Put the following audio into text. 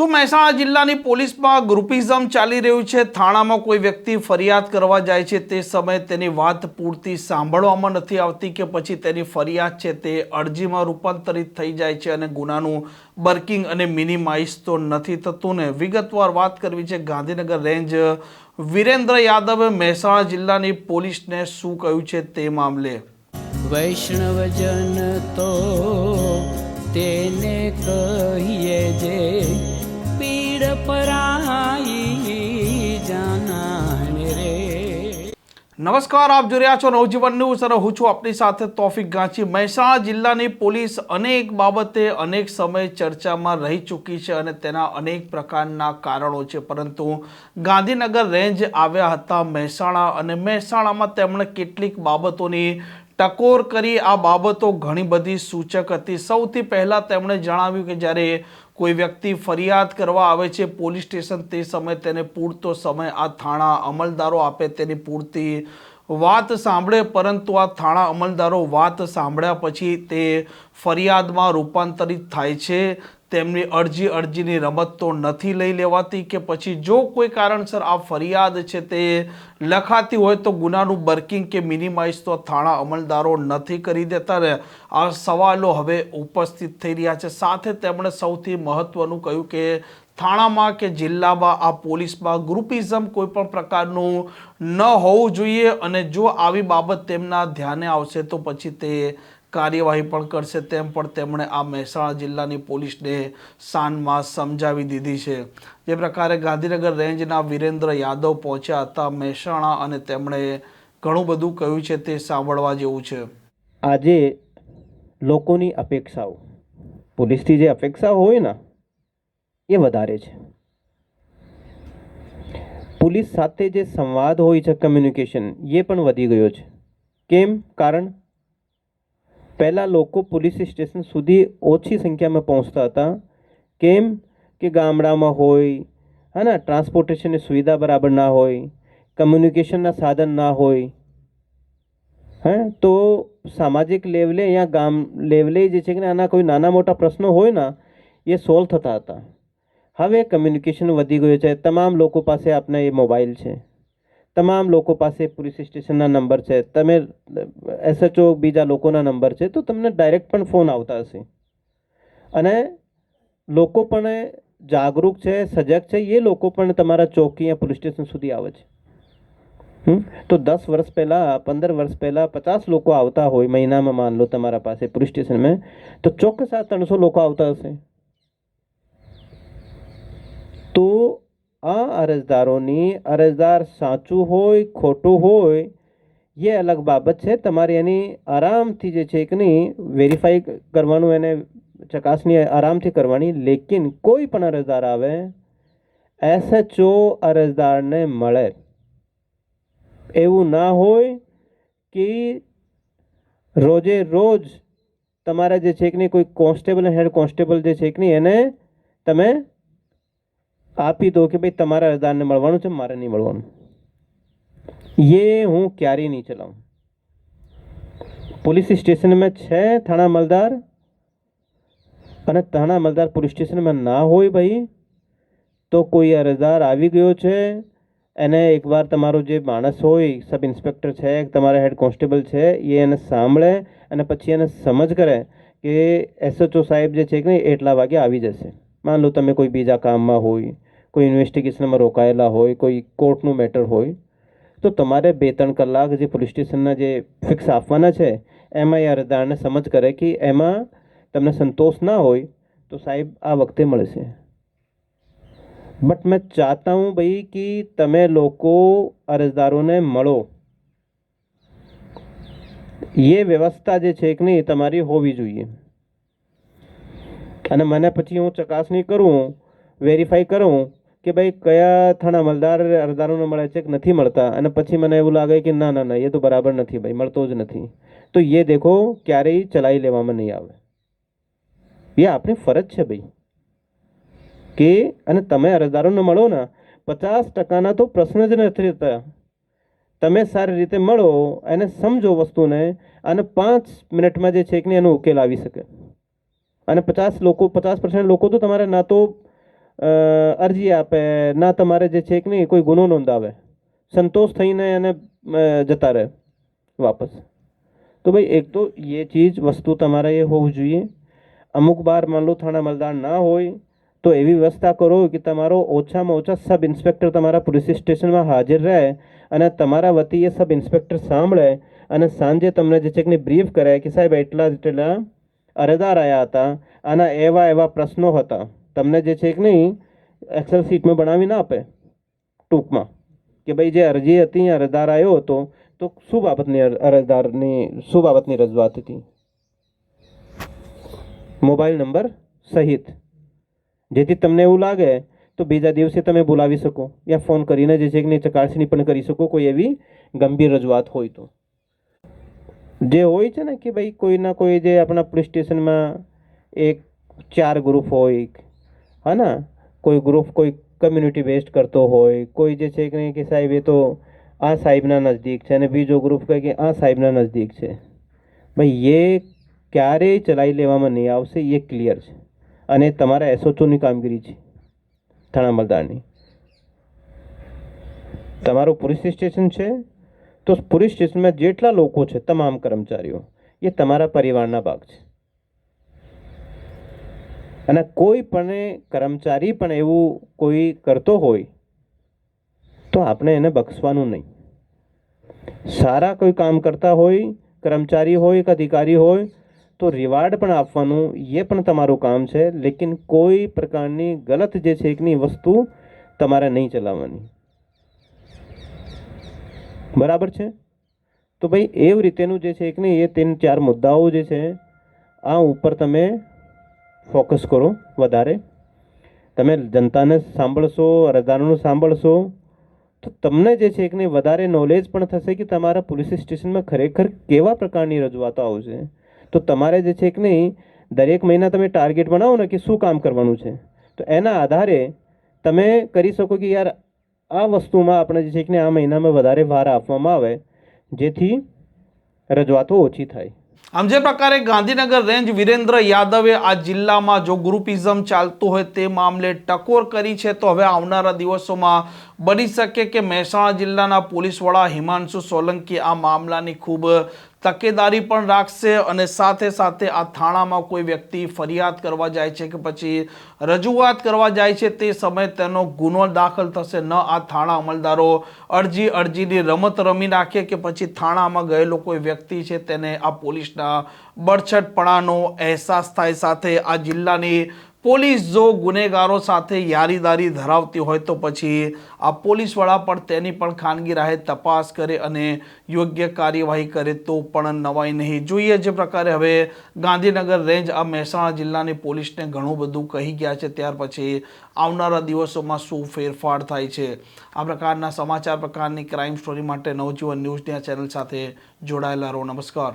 શું મહેસાણા જિલ્લાની પોલીસમાં ગ્રુપિઝમ ચાલી રહ્યું છે? થાણામાં કોઈ વ્યક્તિ ફરિયાદ કરવા જાય છે તે સમયે તેની વાત પૂરતી સાંભળવામાં નથી આવતી કે પછી તેની ફરિયાદ છે તે અરજીમાં રૂપાંતરિત થઈ જાય છે અને ગુનાનું બર્કિંગ અને મિનિમાઇઝ તો નથી થતું ને. વિગતવાર વાત કરવી છે ગાંધીનગર રેન્જ. વિરેન્દ્ર યાદવે મહેસાણા જિલ્લાની પોલીસને શું કહ્યું છે તે મામલે? વૈષ્ણવજન તો તેને કહીએ જે નમસ્કાર, આપ જોઈ રહ્યા છો નવજીવન ન્યૂઝ અને હું છું આપની સાથે તોફિક ગાંચી મહેસાણા જિલ્લાની પોલીસ અનેક બાબતે અનેક સમય ચર્ચામાં રહી ચૂકી છે અને તેના અનેક પ્રકારના કારણો છે. પરંતુ ગાંધીનગર રેન્જ આવ્યા હતા મહેસાણા અને મહેસાણામાં તેમણે કેટલીક બાબતોની ટકોર કરી. આ બાબતો ઘણી બધી સૂચક હતી. સૌથી પહેલાં તેમણે જણાવ્યું કે જ્યારે કોઈ વ્યક્તિ ફરિયાદ કરવા આવે છે પોલીસ સ્ટેશન તે સમયે તેને પૂરતો સમય આ થાણા અમલદારો આપે તેની પૂરતી વાત સાંભળે, પરંતુ આ થાણા અમલદારો વાત સાંભળ્યા પછી તે ફરિયાદમાં રૂપાંતરિત થાય છે. તેમની અરજી અરજીની રમત તો નથી લઈ લેવાતી કે પછી જો કોઈ કારણસર આ ફરિયાદ છે તે લખાતી હોય તો ગુનાનું બર્કિંગ કે મિનિમાઇઝ તો થાણા અમલદારો નથી કરી દેતા રહે આ સવાલો હવે ઉપસ્થિત થઈ રહ્યા છે. સાથે તેમણે સૌથી મહત્વનું કહ્યું કે થાણામાં કે જિલ્લામાં આ પોલીસમાં ગ્રુપિઝમ કોઈ પણ પ્રકારનું ન હોવું જોઈએ અને જો આવી બાબત તેમના ધ્યાને આવશે તો પછી તે કાર્યવાહી પણ કરશે તેમ પણ તેમણે આ મહેસાણા જિલ્લાની પોલીસને શાનમાં સમજાવી દીધી છે. જે પ્રકારે ગાંધીનગર રેન્જના વિરેન્દ્ર યાદવ પહોંચ્યા હતા મહેસાણા અને તેમણે ઘણું બધું કહ્યું છે તે સાંભળવા જેવું છે. આજે લોકોની અપેક્ષાઓ પોલીસથી જે અપેક્ષા હોય ને, એ વધારે છે. પોલીસ સાથે જે સંવાદ હોય છે કમ્યુનિકેશન એ પણ વધી ગયો છે. કેમ? કારણ પહેલાં લોકો પોલીસ સ્ટેશન સુધી ઓછી સંખ્યામાં પહોંચતા હતા. કેમ કે ગામડામાં હોય, હા ને, ટ્રાન્સપોર્ટેશનની સુવિધા બરાબર ના હોય, કમ્યુનિકેશનના સાધન ના હોય, હે, તો સામાજિક લેવલે અહીંયા ગામ લેવલે જે છે કે આના કોઈ નાના મોટા પ્રશ્નો હોય ને, એ સોલ્વ થતા હતા. હવે કમ્યુનિકેશન વધી ગયું છે. તમામ લોકો પાસે આપને એ મોબાઈલ છે. તમામ લોકો પાસે પોલીસ સ્ટેશનના નંબર છે. તમે એસએચઓ બીજા લોકોના નંબર છે, તો તમને ડાયરેક્ટ પણ ફોન આવતા હશે. અને લોકો પણ જાગૃત છે સજગ છે, એ લોકો પણ તમારા ચોકી યા પોલીસ સ્ટેશન સુધી આવે છે? તો દસ વર્ષ પહેલાં, પંદર વર્ષ પહેલાં પચાસ લોકો આવતા હોય, મહિનામાં માન લો તમારા પાસે પોલીસ સ્ટેશનમાં તો ચોક્કસ આ ત્રણસો લોકો આવતા હશે. તો આ અરજદારોની અરજદાર સાચું હોય, ખોટું હોય, એ અલગ બાબત છે. તમારે એની આરામથી જે છે કે નહીં વેરીફાઈ કરવાનું, એને ચકાસણી આરામથી કરવાની. લેકિન કોઈ પણ અરજદાર આવે, એસએચઓ અરજદારને મળે. એવું ના હોય કે રોજે રોજ તમારા જે છે કે નહીં કોઈ કોન્સ્ટેબલ હેડ કોન્સ્ટેબલ જે છે કે નહીં એને તમે આપી દો કે ભાઈ તમારા અરજદારને મળવાનું છે, મારે નહીં મળવાનું. એ હું ક્યારેય નહીં ચલાવું. પોલીસ સ્ટેશનમાં છે થાણા મલદાર અને થાણા મલદાર પોલીસ સ્ટેશનમાં ના હોય ભાઈ, તો કોઈ અરજદાર આવી ગયો છે, એને એકવાર તમારો જે માણસ હોય, સબ ઇન્સ્પેક્ટર છે, તમારા હેડ કોન્સ્ટેબલ છે, એ એને સાંભળે અને પછી એને સમજ કરે કે એસએચઓ સાહેબ જે છે કે એટલા વાગે આવી જશે. માન લો તમે કોઈ બીજા કામમાં હોય કોઈ ઇન્વેસ્ટિગેશનમાં રોકાયેલા હોય, કોઈ કોર્ટનું મેટર હોય, તો તમારે બે ત્રણ કલાક જે પોલીસ સ્ટેશનના જે ફિક્સ આપવાના છે, એમાં એ અરજદારને સમજ કરે કે એમાં તમને સંતોષ ના હોય, તો સાહેબ આ વખતે મળશે. બટ મેં ચાહતા હું ભાઈ કે તમે લોકો અરજદારોને મળો. એ વ્યવસ્થા જે છે કે નહીં તમારી હોવી જોઈએ. અને મને પછી હું ચકાસણી કરું વેરીફાઈ કરું કે ભાઈ કયા થાણા મલદાર અરજદારોને મળે છે કે નથી મળતા? અને પછી મને એવું લાગે કે ના ના ના, એ તો બરાબર નથી ભાઈ, મળતો જ નથી. તો એ દેખો ક્યારેય ચલાવી લેવામાં નહીં આવે. એ આપણી ફરજ છે ભાઈ. કે અને તમે અરજદારોને મળો ને, પચાસ ટકાના તો પ્રશ્ન જ નથી રહેતા. તમે સારી રીતે મળો, એને સમજો વસ્તુને, અને પાંચ મિનિટમાં જે છે કે એનો ઉકેલ આવી શકે. અને પચાસ લોકો, પચાસ પર્સન્ટ લોકો તો તમારે ના તો અરજી આપે, ના તમારે જે છે કે નહીં, કોઈ ગુનો નોંધાવે. સંતોષ થઈને એને જતા રહે, વાપસ. તો ભાઈ, એક તો એ ચીજ, વસ્તુ તમારે એ હોવું જોઈએ. અમુક બાર માન લો થાણા મલદાર ના હોય, તો એવી વ્યવસ્થા કરો કે તમારો ઓછામાં ઓછા સબ ઇન્સ્પેક્ટર તમારા પોલીસ સ્ટેશનમાં હાજર રહે અને તમારા વતી એ સબ ઇન્સ્પેક્ટર સાંભળે અને સાંજે તમને જે છે કે બ્રીફ કરે કે સાહેબ, એટલા જેટલા અરજદાર આવ્યા હતા, આના એવા એવા પ્રશ્નો હતા. તમને જે છે કે નહીં એક્સેલ શીટમાં બનાવીને આપે, ટૂંકમાં. કે ભાઈ જે અરજી હતી, અરજદાર આવ્યો હતો, તો શું બાબતની અર- અરજદારની, શું બાબતની રજૂઆત હતી? મોબાઈલ નંબર સહિત. જેથી તમને એવું લાગે તો બીજા દિવસે તમે બોલાવી શકો, યા ફોન કરીને જે છે કે ચકાસણી પણ કરી શકો, કોઈ એવી ગંભીર રજૂઆત હોય તો. જે હોય છે ને કે ભાઈ કોઈના કોઈ જે આપણા પોલીસ સ્ટેશનમાં એક, ચાર ગ્રુપ હોય હા ને કોઈ ગ્રુપ કોઈ કમ્યુનિટી બેસ્ડ કરતો હોય કોઈ જે છે કે કે સાહેબ એ તો આ સાહેબના નજદીક છે અને બીજો ગ્રુપ કહે કે આ સાહેબના નજદીક છે ભાઈ એ ક્યારેય ચલાવી લેવામાં નહીં આવશે એ ક્લિયર છે અને તમારા એસઓચઓની કામગીરી છે થાણા મલદારની તમારું પોલીસ સ્ટેશન છે તો પોલીસ સ્ટેશનમાં જેટલા લોકો છે તમામ કર્મચારીઓ એ તમારા પરિવારના ભાગ છે અને કોઈ પણ કર્મચારી પણ એવું કોઈ કરતો હોય, તો આપણે એને બક્ષવાનું નહીં. સારા કોઈ કામ કરતા હોય, કર્મચારી હોય કે અધિકારી હોય, તો રિવાર્ડ પણ આપવાનું એ પણ તમારું કામ છે, લેકિન કોઈ પ્રકારની ગલત જે છે એકની વસ્તુ તમારે નહીં ચલાવવાની. બરાબર છે? તો ભાઈ, એવી રીતેનું જે છે એક નહીં એ ત્રણ ચાર મુદ્દાઓ જે છે, આ ઉપર તમે ફોકસ કરો વધારે. તમે જનતાને સાંભળશો, અરજદારોનું સાંભળશો, તો તમને જે છે એક નહીં વધારે નોલેજ પણ થશે કે તમારા પોલીસ સ્ટેશનમાં ખરેખર કેવા પ્રકારની રજૂઆતો આવશે. તો તમારે જે છે કે નહીં દરેક મહિના તમે ટાર્ગેટ બનાવો ને કે શું કામ કરવાનું છે. તો એના આધારે તમે કરી શકો કે યાર, આ વસ્તુમાં આપણે જે છે કે આ મહિનામાં વધારે ભાર આપવામાં આવે, જેથી રજૂઆતો ઓછી થાય. આમ જે પ્રકારે ગાંધીનગર રેન્જ વિરેન્દ્ર યાદવે આ જિલ્લામાં જો ગ્રુપિઝમ ચાલતું હોય તે મામલે ટકોર કરી છે, તો હવે આવનારા દિવસોમાં બની શકે કે મહેસાણા જિલ્લાના પોલીસ વડા હિમાંશુ સોલંકી આ મામલાની ખૂબ તકેદારી પણ રાખશે અને સાથે સાથે આ થાણામાં કોઈ વ્યક્તિ ફરિયાદ કરવા જાય છે કે પછી રજૂઆત કરવા જાય છે તે સમયે તેનો ગુનો દાખલ થશે. ન આ થાણા અમલદારો અરજી અરજીની રમત રમી નાખે કે પછી થાણામાં ગયેલો કોઈ વ્યક્તિ છે તેને આ પોલીસના બળછટપણાનો અહેસાસ થાય સાથે આ જિલ્લાની પોલીસ જો ગુનેગારો સાથે યારીદારી ધરાવતી હોય તો પછી આ પોલીસવાળા પણ તેની પણ ખાનગી રાહે તપાસ કરે અને યોગ્ય કાર્યવાહી કરે તો પણ નવાઈ નહીં. જોઈએ જે પ્રકારે હવે ગાંધીનગર રેન્જ આ મહેસાણા જિલ્લાની પોલીસને ઘણું બધું કહી ગયા છે. ત્યાર પછી આવનારા દિવસોમાં શું ફેરફાર થાય છે? આ પ્રકારના સમાચાર પ્રકારની ક્રાઇમ સ્ટોરી માટે નવજીવન ન્યૂઝની ચેનલ સાથે જોડાયેલા રહો. નમસ્કાર.